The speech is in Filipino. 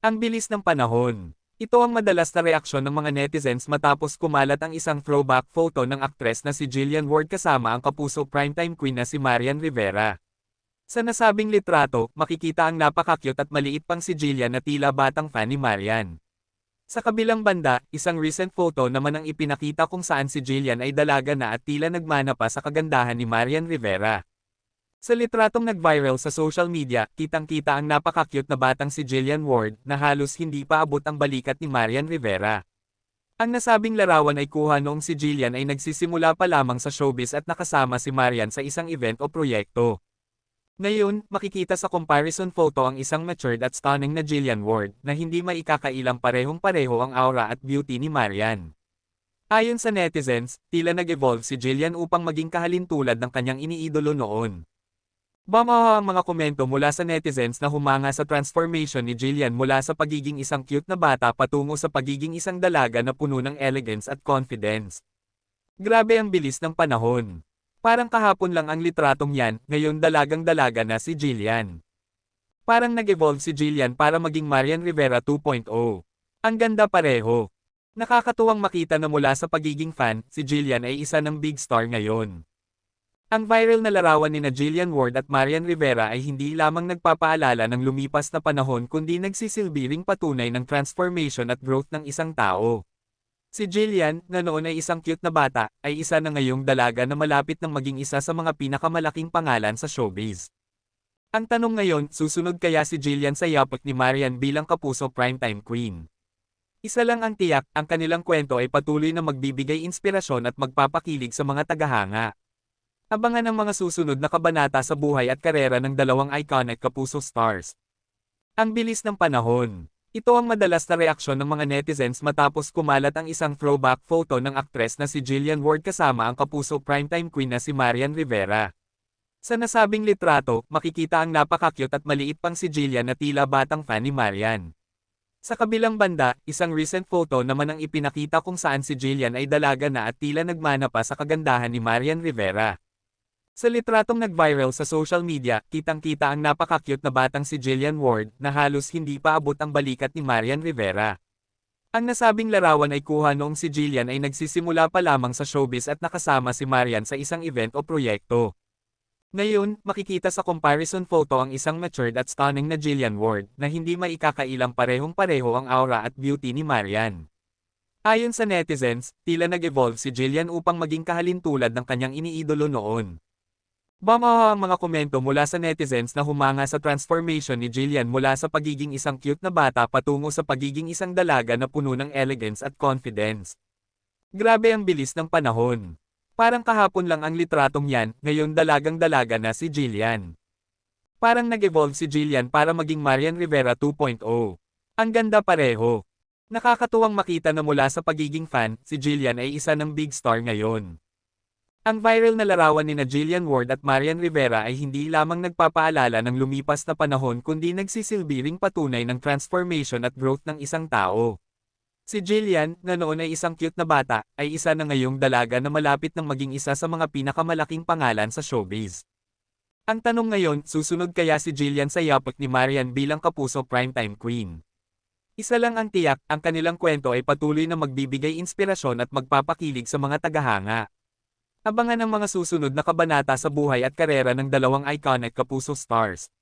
Ang bilis ng panahon. Ito ang madalas na reaksyon ng mga netizens matapos kumalat ang isang throwback photo ng aktres na si Jillian Ward kasama ang kapuso primetime queen na si Marian Rivera. Sa nasabing litrato, makikita ang napakakyut at maliit pang si Jillian na tila batang fan ni Marian. Sa kabilang banda, isang recent photo naman ang ipinakita kung saan si Jillian ay dalaga na at tila nagmana pa sa kagandahan ni Marian Rivera. Sa litratong nag-viral sa social media, kitang-kita ang napaka-cute na batang si Jillian Ward na halos hindi pa abot ang balikat ni Marian Rivera. Ang nasabing larawan ay kuha noong si Jillian ay nagsisimula pa lamang sa showbiz at nakasama si Marian sa isang event o proyekto. Ngayon, makikita sa comparison photo ang isang matured at stunning na Jillian Ward na hindi maikakailang parehong-pareho ang aura at beauty ni Marian. Ayon sa netizens, tila nag-evolve si Jillian upang maging kahalintulad ng kanyang iniidolo noon. Bamaha ang mga komento mula sa netizens na humanga sa transformation ni Jillian mula sa pagiging isang cute na bata patungo sa pagiging isang dalaga na puno ng elegance at confidence. Grabe ang bilis ng panahon. Parang kahapon lang ang litratong yan, ngayon dalagang-dalaga na si Jillian. Parang nag-evolve si Jillian para maging Marian Rivera 2.0. Ang ganda pareho. Nakakatuwang makita na mula sa pagiging fan, si Jillian ay isa ng big star ngayon. Ang viral na larawan ni na Jillian Ward at Marian Rivera ay hindi lamang nagpapaalala ng lumipas na panahon kundi nagsisilbiring patunay ng transformation at growth ng isang tao. Si Jillian, na noon ay isang cute na bata, ay isa na ngayong dalaga na malapit ng maging isa sa mga pinakamalaking pangalan sa showbiz. Ang tanong ngayon, susunod kaya si Jillian sa yapot ni Marian bilang kapuso primetime queen? Isa lang ang tiyak, ang kanilang kwento ay patuloy na magbibigay inspirasyon at magpapakilig sa mga tagahanga. Abangan ang mga susunod na kabanata sa buhay at karera ng dalawang iconic kapuso stars. Ang bilis ng panahon. Ito ang madalas na reaksyon ng mga netizens matapos kumalat ang isang throwback photo ng aktres na si Jillian Ward kasama ang kapuso primetime queen na si Marian Rivera. Sa nasabing litrato, makikita ang napakakyut at maliit pang si Jillian na tila batang fan ni Marian. Sa kabilang banda, isang recent photo naman ang ipinakita kung saan si Jillian ay dalaga na at tila nagmana pa sa kagandahan ni Marian Rivera. Sa litratong nag-viral sa social media, kitang-kita ang napaka-cute na batang si Jillian Ward na halos hindi pa abot ang balikat ni Marian Rivera. Ang nasabing larawan ay kuha noong si Jillian ay nagsisimula pa lamang sa showbiz at nakasama si Marian sa isang event o proyekto. Ngayon, makikita sa comparison photo ang isang matured at stunning na Jillian Ward na hindi maikakailang parehong-pareho ang aura at beauty ni Marian. Ayon sa netizens, tila nag-evolve si Jillian upang maging kahalintulad ng kanyang iniidolo noon. Bamaha ang mga komento mula sa netizens na humanga sa transformation ni Jillian mula sa pagiging isang cute na bata patungo sa pagiging isang dalaga na puno ng elegance at confidence. Grabe ang bilis ng panahon. Parang kahapon lang ang litratong yan, ngayon dalagang-dalaga na si Jillian. Parang nag-evolve si Jillian para maging Marian Rivera 2.0. Ang ganda pareho. Nakakatuwang makita na mula sa pagiging fan, si Jillian ay isa ng big star ngayon. Ang viral na larawan ni Jillian Ward at Marian Rivera ay hindi lamang nagpapaalala ng lumipas na panahon kundi nagsisilbiring patunay ng transformation at growth ng isang tao. Si Jillian, na noon ay isang cute na bata, ay isa na ngayong dalaga na malapit ng maging isa sa mga pinakamalaking pangalan sa showbiz. Ang tanong ngayon, susunod kaya si Jillian sa yapot ni Marian bilang kapuso primetime queen? Isa lang ang tiyak, ang kanilang kwento ay patuloy na magbibigay inspirasyon at magpapakilig sa mga tagahanga. Abangan ang mga susunod na kabanata sa buhay at karera ng dalawang iconic kapuso stars.